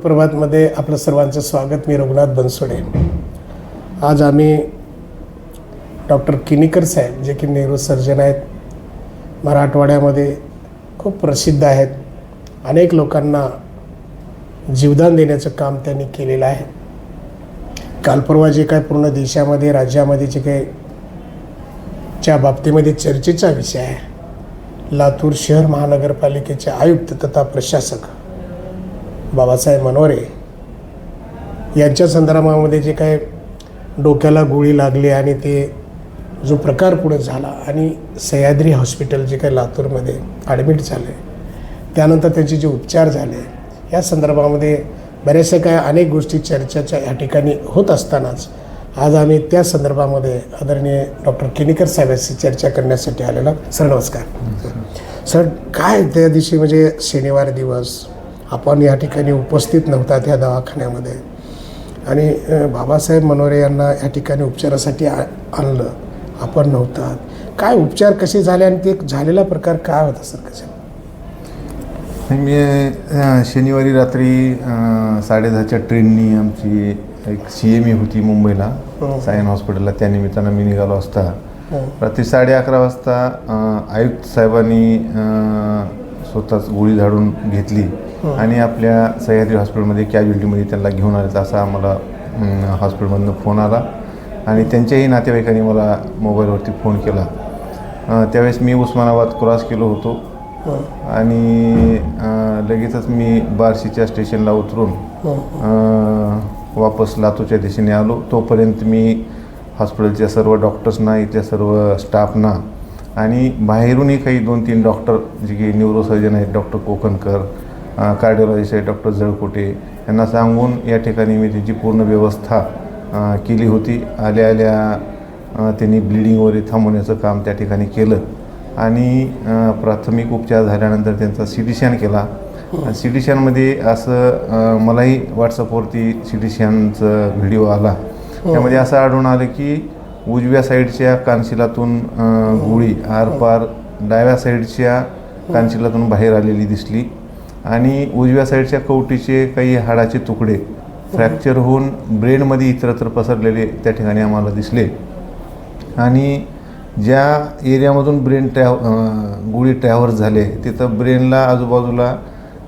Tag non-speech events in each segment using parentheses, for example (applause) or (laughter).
प्रभातमध्ये आपलं सर्वांचं स्वागत. मी रघुनाथ बनसोडे. आज आम्ही डॉक्टर किनीकर साहेब जे की नेहरू सर्जन आहेत मराठवाड्यामध्ये खूप प्रसिद्ध आहेत. अनेक लोकांना जीवदान देण्याचं काम त्यांनी केलेलं आहे. काल परवा जे काय पूर्ण देशामध्ये राज्यामध्ये जे काही च्या बाबतीमध्ये चर्चेचा विषय आहे लातूर शहर महानगरपालिकेचे आयुक्त तथा प्रशासक. बाबासाहेब मनोरे यांच्या संदर्भामध्ये जे काय डोक्याला गोळी लागली आणि ते जो प्रकार पुढे झाला आणि सह्याद्री हॉस्पिटल जे काही लातूरमध्ये ॲडमिट झाले त्यानंतर त्यांचे जे उपचार झाले या संदर्भामध्ये बऱ्याचशा काय अनेक गोष्टी चर्चेच्या या ठिकाणी होत असतानाच आज आम्ही त्या संदर्भामध्ये आदरणीय डॉक्टर किनीकर साहेबांशी चर्चा करण्यासाठी आलेलो. सर नमस्कार सर काय त्या दिवशी म्हणजे शनिवार दिवस आपण या ठिकाणी उपस्थित नव्हतात या दवाखान्यामध्ये आणि बाबासाहेब मनोरे यांना या ठिकाणी उपचारासाठी आ आणलं आपण नव्हतात काय उपचार कसे झाले आणि ते झालेला प्रकार काय होता सर कसे मी शनिवारी रात्री साडेदहाच्या ट्रेननी आमची एक सी एम ई होती मुंबईला हो. सायन हॉस्पिटलला त्या निमित्तानं मी निघालो असता हो. रात्री साडे अकरा वाजता आयुक्त साहेबांनी स्वतःच गोळी झाडून घेतली. आणि आपल्या सह्याद्री हॉस्पिटलमध्ये कॅज्युलिटीमध्ये त्यांना घेऊन आले असा आम्हाला हॉस्पिटलमधनं फोन आला. आणि त्यांच्याही नातेवाईकांनी मला मोबाईलवरती फोन केला. त्यावेळेस मी उस्मानाबाद क्रॉस केलो होतो. हो, आणि लगेचच मी बार्शीच्या स्टेशनला उतरून हो, वापस लातूरच्या दिशेने आलो. तोपर्यंत मी हॉस्पिटलच्या सर्व डॉक्टर्सना इथल्या सर्व स्टाफना आणि बाहेरूनही काही दोन तीन डॉक्टर जे की न्यूरोसर्जन आहेत डॉक्टर कोकणकर कार्डिओलॉजिस्ट आहेत डॉक्टर जळकोटे यांना सांगून या ठिकाणी मी त्यांची पूर्ण व्यवस्था केली होती. आल्या आल्या त्यांनी ब्लिडिंग वगैरे थांबवण्याचं काम त्या ठिकाणी केलं. आणि प्राथमिक उपचार झाल्यानंतर त्यांचा सी टी स्कॅन केला सी टी स्कॅनमध्ये असं मलाही व्हॉट्सअपवरती सी टी स्कॅनचं व्हिडिओ आला त्यामध्ये असं आढळून आलं की उजव्या साईडच्या कानशिलातून अ, गोळी आरपार डाव्या साईडच्या कानशिलातून बाहेर आलेली दिसली. आणि उजव्या साईडच्या कवटीचे काही हाडाचे तुकडे फ्रॅक्चर होऊन ब्रेनमध्ये इतरत्र पसरलेले त्या ठिकाणी आम्हाला दिसले. आणि ज्या एरियामधून ब्रेन ट्रॅव गोळी ट्रॅव्हर्स झाले तिथं ब्रेनला आजूबाजूला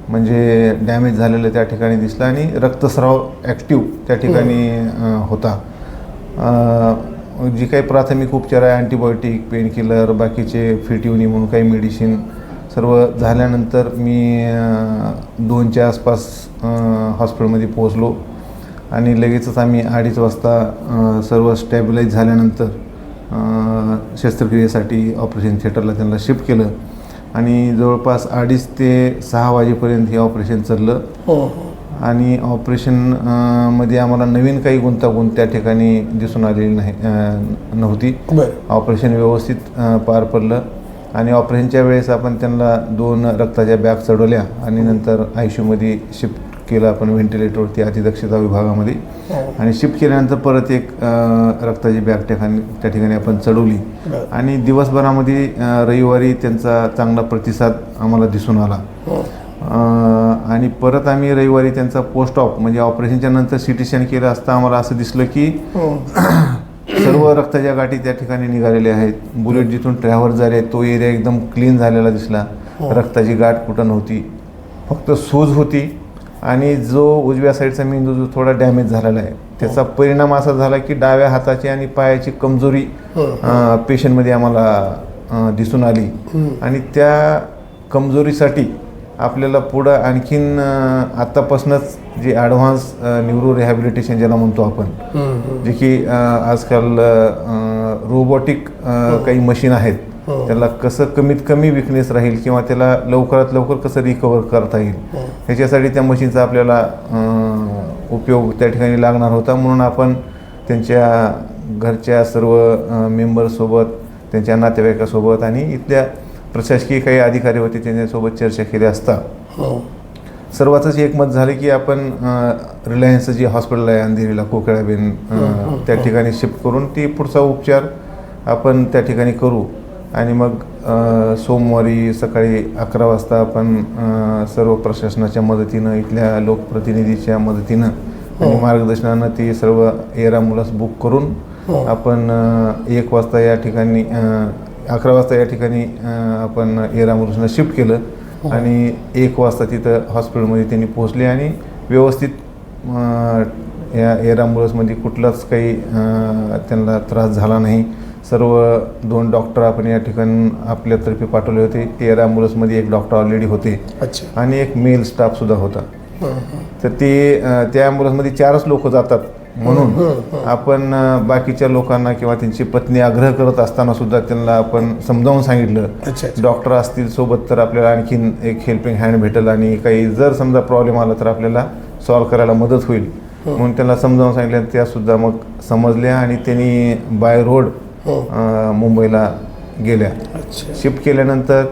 म्हणजे डॅमेज झालेलं त्या ठिकाणी दिसलं आणि रक्तस्राव ॲक्टिव्ह त्या ठिकाणी होता. जी काही प्राथमिक उपचार आहे अँटीबायोटिक पेनकिलर बाकीचे फिटिवनी म्हणून काही मेडिसिन सर्व झाल्यानंतर मी दोनच्या आसपास हॉस्पिटलमध्ये पोहोचलो. आणि लगेचच आम्ही अडीच वाजता सर्व स्टॅबिलाईज झाल्यानंतर शस्त्रक्रियेसाठी ऑपरेशन थिएटरला त्यांना शिफ्ट केलं. आणि जवळपास अडीच ते सहा वाजेपर्यंत हे ऑपरेशन चाललं. हो, हो. आणि ऑपरेशन अं, मध्ये आम्हाला नवीन काही गुंतागुंत त्या ठिकाणी दिसून आलेली नाही नव्हती. ऑपरेशन व्यवस्थित पार पडलं. आणि ऑपरेशनच्या वेळेस आपण त्यांना दोन रक्ताच्या बॅग चढवल्या आणि नंतर आयमध्ये शिफ्ट केलं आपण व्हेंटिलेटरवरती अतिदक्षता विभागामध्ये हो. आणि शिफ्ट केल्यानंतर परत एक रक्ताची बॅग ठिकाणी त्या ठिकाणी आपण चढवली. आणि दिवसभरामध्ये रविवारी त्यांचा चांगला प्रतिसाद आम्हाला दिसून आला हो. आणि परत आम्ही रविवारी त्यांचा पोस्ट ऑफ म्हणजे ऑपरेशनच्या नंतर सी टी स्कॅन केलं असता आम्हाला असं दिसलं की हो. (clears throat) सर्व रक्ताच्या गाठी त्या ठिकाणी निघालेल्या आहेत. बुलेट जिथून ट्रॅव्हर झाले तो एरिया एकदम क्लीन झालेला दिसला. रक्ताची गाठ कुठं नव्हती. फक्त सूज होती आणि जो उजव्या साईडचा मेंदू जो थोडा डॅमेज झालेला आहे त्याचा परिणाम असा झाला की डाव्या हाताची आणि पायाची कमजोरी पेशंटमध्ये आम्हाला अ, दिसून आली. आणि त्या कमजोरीसाठी आपल्याला पुढं आणखीन आत्तापासूनच जे ॲडव्हान्स न्यूरो रिहॅबिलिटेशन ज्याला म्हणतो आपण. जे की आजकाल रोबोटिक काही मशीन आहेत हो. त्याला कसं कमीत कमी विकनेस राहील किंवा त्याला लवकरात लवकर कसं रिकवर करता येईल हो. ह्याच्यासाठी त्या मशीनचा आपल्याला उपयोग त्या ठिकाणी लागणार होता म्हणून आपण त्यांच्या घरच्या सर्व मेंबरसोबत त्यांच्या नातेवाईकासोबत आणि इथल्या प्रशासकीय काही अधिकारी होते त्यांच्यासोबत चर्चा केली असता हो. सर्वांचंच एकमत झालं की आपण रिलायन्सचं जे हॉस्पिटल आहे अंधेरीला कोकळाबेन त्या ठिकाणी शिफ्ट करून ती पुढचा उपचार आपण त्या ठिकाणी करू आणि मग सोमवारी सकाळी अकरा वाजता आपण सर्व प्रशासनाच्या मदतीनं इथल्या लोकप्रतिनिधीच्या मदतीनं आणि मार्गदर्शनानं ती सर्व एअर ॲम्ब्युलन्स बुक करून हो. आपण एक वाजता या ठिकाणी अकरा वाजता या ठिकाणी आपण एअर ॲम्ब्युलन्सला शिफ्ट केलं आणि एक वाजता तिथं हॉस्पिटलमध्ये त्यांनी पोहोचले आणि व्यवस्थित या एअर ॲम्ब्युलन्समध्ये कुठलाच काही त्यांना त्रास झाला नाही. सर्व दोन डॉक्टर आपण या ठिकाणी आपल्यातर्फे पाठवले होते. एअर ॲम्ब्युलन्समध्ये एक डॉक्टर ऑलरेडी होते. आणि एक मेल स्टाफसुद्धा होता. हं, हं. तर ते त्या ॲम्ब्युलन्समध्ये चारच लोक जातात. म्हणून आपण अ, बाकीच्या लोकांना किंवा त्यांची पत्नी आग्रह करत असताना सुद्धा त्यांना आपण समजावून सांगितलं. डॉक्टर असतील सोबत तर आपल्याला आणखीन एक हेल्पिंग हँड भेटेल आणि काही जर समजा प्रॉब्लेम आला तर आपल्याला सॉल्व्ह करायला मदत होईल. म्हणून त्यांना समजावून सांगितलं त्या सुद्धा मग समजल्या आणि त्यांनी बाय रोड हो. मुंबईला गेल्या. शिफ्ट केल्यानंतर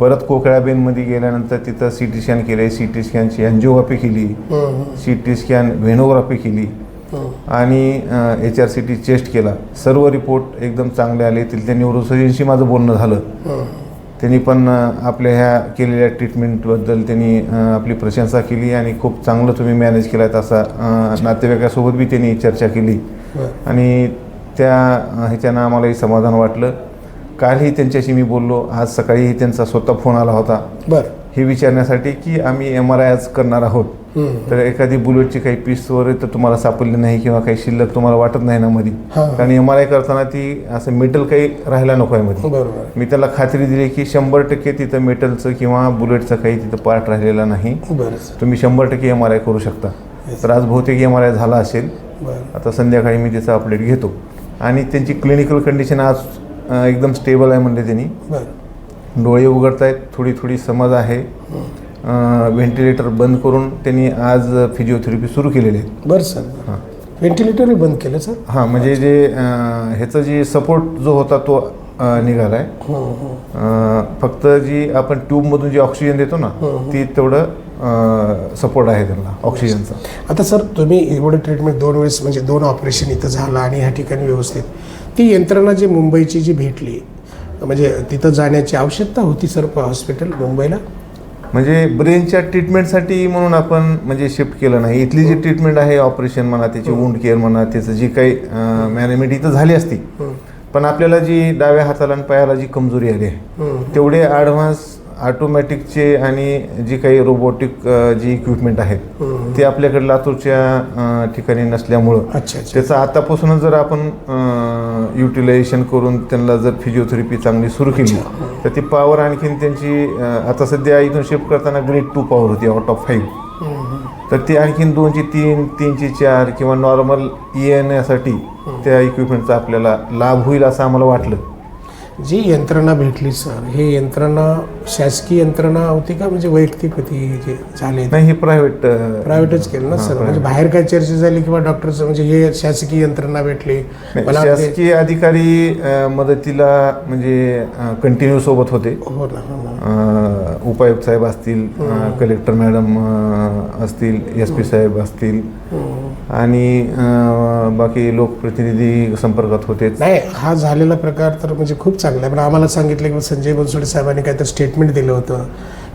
परत कोकळाबेनमध्ये गेल्यानंतर तिथं सी टी स्कॅन केले. सी टी स्कॅनची अँजिओग्राफी केली. हं, हं, सी टी स्कॅन व्हेनोग्राफी केली. हं. आणि H R C T chest केला. सर्व रिपोर्ट एकदम चांगले आले. तिथल्या न्यूरोसर्जनशी माझं बोलणं झालं. हं. त्यांनी पण आपल्या ह्या केलेल्या ट्रीटमेंटबद्दल त्यांनी आपली प्रशंसा केली आणि खूप चांगलं तुम्ही मॅनेज केला आहेत असा अ, नातेवाईकासोबत बी त्यांनी चर्चा केली. बरं. आणि त्या ह्याच्यानं आम्हालाही समाधान वाटलं. कालही त्यांच्याशी मी बोललो. आज सकाळीही त्यांचा स्वतः फोन आला होता. बरं. हे विचारण्यासाठी की आम्ही एम आर आय आज करणार आहोत. तर एखादी बुलेटची काही पीस वगैरे तर तुम्हाला सापडली नाही किंवा काही शिल्लक तुम्हाला वाटत नाही ना मध्ये हां. कारण एम आर आय करताना ती असं मेटल काही राहायला नको आहे मध्ये बरोबर. मी त्याला खात्री दिली की शंभर टक्के तिथं मेटलचं किंवा बुलेटचं काही तिथं पार्ट राहिलेला नाही. बरं तुम्ही शंभर टक्के एम आर आय करू शकता. तर आज बहुतेक एम आर आय झाला असेल. बरं. आता संध्याकाळी मी त्याचा अपडेट घेतो. आणि त्यांची क्लिनिकल कंडिशन आज अ, एकदम स्टेबल आहे म्हणले त्यांनी. बरं. डोळे उघडत आहेत थोडी थोडी समज आहे. व्हेंटिलेटर बंद करून त्यांनी आज फिजिओथेरपी सुरू केलेली आहे. बरं सर. हां. व्हेंटिलेटरही बंद केलं सर? हां म्हणजे जे ह्याचा जे सपोर्ट जो होता तो निघाला आहे हं, हं. फक्त जी आपण ट्यूबमधून जी ऑक्सिजन देतो ना ती तेवढं सपोर्ट आहे त्यांना ऑक्सिजनचा. आता सर तुम्ही एवढं ट्रीटमेंट दोन वेळेस म्हणजे दोन ऑपरेशन इथं झालं आणि ह्या ठिकाणी व्यवस्थित. ती यंत्रणा जी मुंबईची जी भेटली म्हणजे तिथं जाण्याची आवश्यकता होती सर हॉस्पिटल मुंबईला म्हणजे ब्रेनच्या ट्रीटमेंटसाठी म्हणून आपण म्हणजे शिफ्ट केलं नाही इथली जी ट्रीटमेंट आहे ऑपरेशन म्हणा त्याची वुंड केअर म्हणा त्याचं जी काही मॅनेजमेंट इथं झाली असती. पण आपल्याला जी डाव्या हाताला आणि पायाला जी कमजोरी आली आहे. तेवढे ॲडव्हान्स ऑटोमॅटिकचे आणि जी काही रोबोटिक जी इक्विपमेंट आहेत. ते आपल्याकडे लातूरच्या अ, ठिकाणी नसल्यामुळं. अच्छा अच्छा. त्याचं आतापासूनच जर आपण युटिलायझेशन करून त्यांना जर फिजिओथेरपी चांगली सुरू केली तर ती पॉवर आणखीन त्यांची अ, आता सध्या इथून शिफ्ट करताना ग्रेड टू पॉवर होती आउट ऑफ फाईव्ह. तर ती आणखीन दोनची तीन तीनची चार किंवा नॉर्मल येण्यासाठी त्या इक्विपमेंटचा आपल्याला लाभ होईल असं आम्हाला वाटलं. जी यंत्रणा भेटली सर ही यंत्रणा शासकीय यंत्रणा होती का म्हणजे वैयक्तिक होती हे जे झाले? नाही हे प्रायव्हेट प्रायव्हेटच केलं ना सर? म्हणजे बाहेर काय चर्चा झाली किंवा डॉक्टरचं म्हणजे हे शासकीय यंत्रणा भेटली? मला शासकीय अधिकारी मदतीला म्हणजे कंटिन्यू सोबत होते. हो ना हो उपायुक्त साहेब असतील कलेक्टर मॅडम असतील एस पी साहेब असतील. आणि बाकी लोकप्रतिनिधी संपर्कात होतेच. नाही हा झालेला प्रकार तर म्हणजे खूप चांगला आहे. पण आम्हाला सांगितलं की संजय बनसोडे साहेबांनी काहीतरी स्टेटमेंट दिलं होतं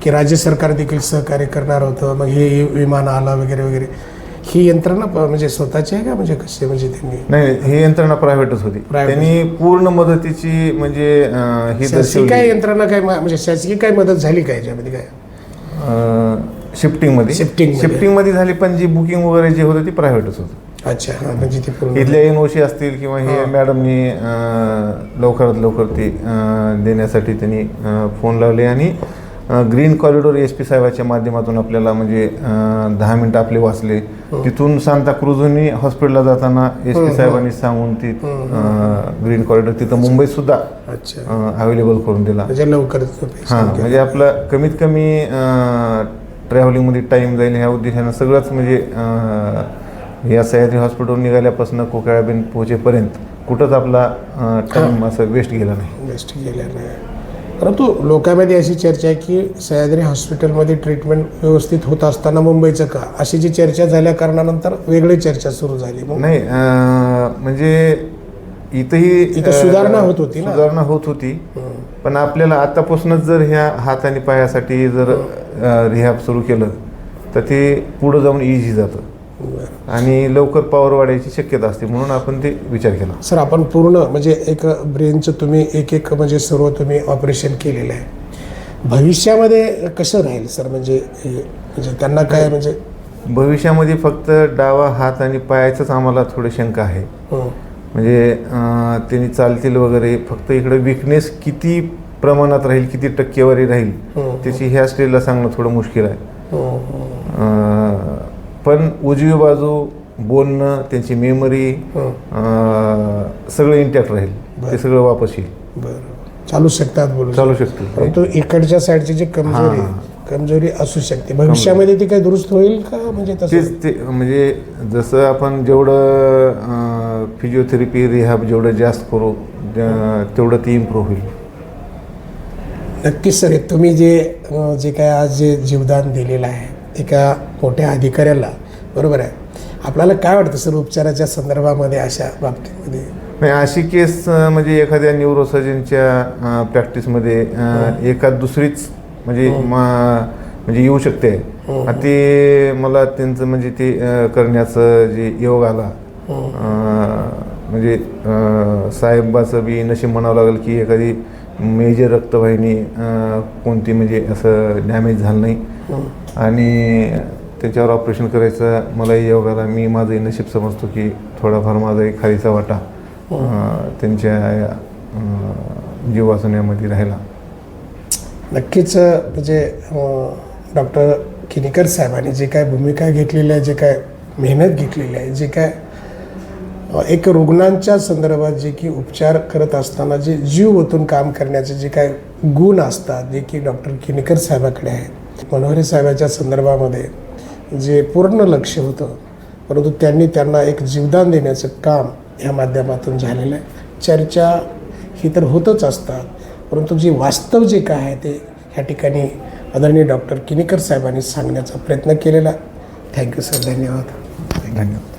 की राज्य सरकार देखील सहकार्य करणार होतं. मग हे विमान आलं वगैरे वगैरे. ही यंत्रणा प- म्हणजे स्वतःची आहे का? म्हणजे कसे म्हणजे त्यांनी नाही ही यंत्रणा प्रायव्हेटच होती. Private. त्यांनी पूर्ण मदतीची म्हणजे अ, ही शासकीय काय दर्शवली यंत्रणा काय मा- म्हणजे शासकीय काय मदत झाली काय याच्यामध्ये? काय? शिफ्टिंगमध्ये Shifting मध्ये. शिफ्टिंगमध्ये झाली पण जी बुकिंग वगैरे जे होतं ती प्रायव्हेटच होतं. अच्छा हा म्हणजे ते पूर्ण इथल्या एनओसी असतील किंवा हे. मॅडमनी अं, लवकरात लवकर ते अं, देण्यासाठी त्यांनी अं, फोन लावले आणि ग्रीन कॉरिडॉर एस पी साहेबाच्या माध्यमातून आपल्याला म्हणजे दहा मिनटं आपले वाचले. तिथून सांता क्रुझनी हॉस्पिटलला जाताना एस पी साहेबांनी सांगून ती ग्रीन कॉरिडॉर तिथं मुंबईत सुद्धा अच्छा. अवेलेबल करून दिला. म्हणजे हां patient गेला. म्हणजे आपलं कमीत कमी ट्रॅव्हलिंगमध्ये टाईम जाईल ह्या उद्देशानं सगळंच म्हणजे या सह्याद्री हॉस्पिटल निघाल्यापासून कोकळाबेन पोहोचेपर्यंत कुठंच आपला टाईम असं वेस्ट गेला नाही. बेस्ट गेल्या नाही. परंतु लोकांमध्ये अशी चर्चा आहे की सह्याद्री हॉस्पिटलमध्ये ट्रीटमेंट व्यवस्थित होत असताना मुंबईचं का अशी जी चर्चा झाल्या कारणानंतर वेगळी चर्चा सुरू झाली नाही म्हणजे इथंही इथं सुधारणा होत होती? सुधारणा होत होती पण आपल्याला आतापासूनच जर ह्या हात आणि पायासाठी जर रिहॅब सुरू केलं तर ते पुढं जाऊन इझी जातं. आणि लवकर पॉवर वाढायची शक्यता असते म्हणून आपण ते विचार केला. सर आपण पूर्ण म्हणजे एक ब्रेनचं तुम्ही एक एक म्हणजे सर्व तुम्ही ऑपरेशन केलेलं आहे. भविष्यामध्ये कसं राहील सर? म्हणजे हे- म्हणजे त्यांना काय म्हणजे? भविष्यामध्ये फक्त डावा हात आणि पायाचंच आम्हाला थोडी शंका आहे. हं, म्हणजे त्यांनी चालतील वगैरे फक्त इकडे विकनेस किती प्रमाणात राहील किती टक्केवारी राहील हं, त्याची ह्या स्टेजला सांगणं थोडं मुश्किल आहे. हं, हं, पण उजवी बाजू बोलणं त्यांची मेमरी हं. सगळं इंटॅक्ट राहील. ते सगळं वापस येईल. बरं. चालू शकतात बोलू चालू शकते परंतु इकडच्या साईडची जी कमजोरी. कमजोरी असू शकते. भविष्यामध्ये ती काही दुरुस्त होईल का? म्हणजे तसं? तेच ते म्हणजे जसं आपण जेवढं फिजिओथेरपी रिहॅब जेवढं जास्त करू तेवढं ती इम्प्रूव्ह होईल. नक्कीच सर हे तुम्ही जे अं, जे काय आज जे जीवदान दिलेलं आहे एका मोठ्या अधिकाऱ्याला. बरोबर आहे. आपल्याला काय वाटतं सर उपचाराच्या संदर्भामध्ये अशा बाबतीमध्ये? नाही अशी केस म्हणजे एखाद्या न्यूरोसर्जनच्या प्रॅक्टिसमध्ये एखाद दुसरीच म्हणजे म्हणजे येऊ शकते. ते मला त्यांचं म्हणजे ते करण्याचं जे योग आला म्हणजे साहेबाचं बी नशीब म्हणावं लागेल की एखादी मेजर रक्तवाहिनी कोणती म्हणजे असं डॅमेज झालं नाही. आणि त्याच्यावर ऑपरेशन करायचं मलाही योग आला. मी माझंही नशीब समजतो की थोडाफार माझाही खालीचा वाटा अं, त्यांच्या अं, जीव वाचवण्यामध्ये राहिला. नक्कीच म्हणजे डॉक्टर किनीकर साहेबांनी जे काय भूमिका घेतलेली आहे जे काय मेहनत घेतलेली आहे जे काय एक रुग्णांच्या संदर्भात जे की उपचार करत असताना जे जीव ओतून काम करण्याचे जे काय गुण असतात जे की डॉक्टर किनीकर साहेबाकडे आहेत. मनोहरी साहेबाच्या संदर्भामध्ये जे पूर्ण लक्ष होतं परंतु त्यांनी त्यांना एक जीवदान देण्याचं काम ह्या माध्यमातून झालेलं आहे. चर्चा ही तर होतच असतात परंतु जे वास्तव जे काय आहे ते ह्या ठिकाणी आदरणीय डॉक्टर किनीकर साहेबांनी सांगण्याचा प्रयत्न केलेला थँक्यू सर धन्यवाद. धन्यवाद.